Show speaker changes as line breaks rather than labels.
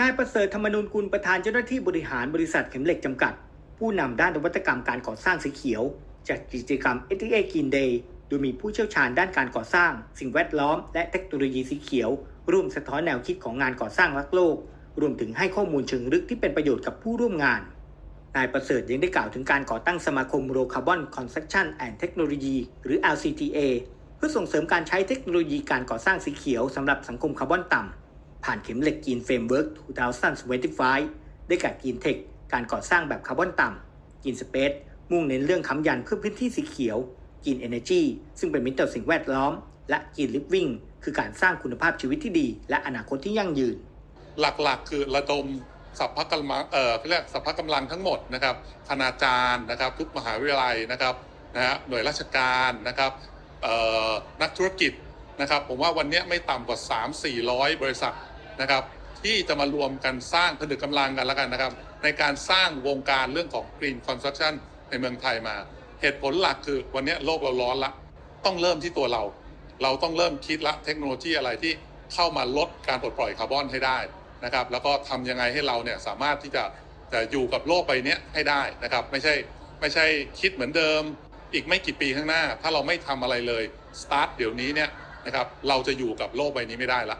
นายประเสริฐธรรมนูญกุลประธานเจ้าหน้าที่บริหารบริษัทเข็มเหล็กจำกัด ผู้นำด้านนวัตกรรมการก่อสร้างสีเขียวจากกิจกรรม s อ a Green Day โดยมีผู้เชี่ยวชาญด้านการก่อสร้าง สิ่งแวดล้อม และเทคโนโลยีสีเขียว ร่วมสะท้อนแนวคิดของงานก่อสร้างรักโลก รวมถึงให้ข้อมูลเชิงลึกที่เป็นประโยชน์กับผู้ร่วมงาน นายประเสริฐยังได้กล่าวถึงการก่อตั้งสมาคมโรคาร์บอนคอนสตรักชั่นแอนด์เทคโนโลยีหรือ LCTA เพื่อส่งเสริมการใช้เทคโนโลยีการก่อสร้างสีเขียวสำหรับสังคมคาร์บอนต่ำ ผ่านเข็มเหล็กกีนเฟรมเวิร์ก2025ได้แก่กีนเทคการก่อสร้างแบบคาร์บอนต่ำกีนสเปซมุ่งเน้นเรื่องค้ำยันเพื่อพื้นที่สีเขียวกีนเอเนจีซึ่งเป็นมิตรต่อสิ่งแวดล้อม และกีนลิฟวิ่งคือการสร้างคุณภาพชีวิตที่ดี และอนาคตที่ยั่งยืน
หลักๆ คือระดมสัพพะกำลัง เอ่อเรียกสัพพะกำลังทั้งหมดนะครับคณาจารย์นะครับ ทุกมหาวิทยาลัยนะครับนะฮะหน่วยราชการนะครับเอ่อนักธุรกิจนะครับ ผมว่าวันนี้ไม่ต่ำกว่า 3 4 0 0 บริษัท นะครับ ที่จะมารวมกันสร้างผนึกกำลังกันแล้วกันนะครับ ในการสร้างวงการเรื่องของ Green Construction ในเมืองไทยมา เหตุผลหลักคือวันนี้โลกเราร้อนละ ต้องเริ่มที่ตัวเรา เราต้องเริ่มคิดละเทคโนโลยีอะไรที่เข้ามาลดการปลดปล่อยคาร์บอนให้ได้นะครับ แล้วก็ทำยังไงให้เราเนี่ยสามารถที่จะจะอยู่กับโลกใบนี้ให้ได้นะครับ ไม่ใช่ไม่ใช่คิดเหมือนเดิม อีกไม่กี่ปีข้างหน้า ถ้าเราไม่ทำอะไรเลยสตาร์ทเดี๋ยวนี้เนี่ยนะครับเราจะอยู่กับโลกใบนี้ไม่ได้ละ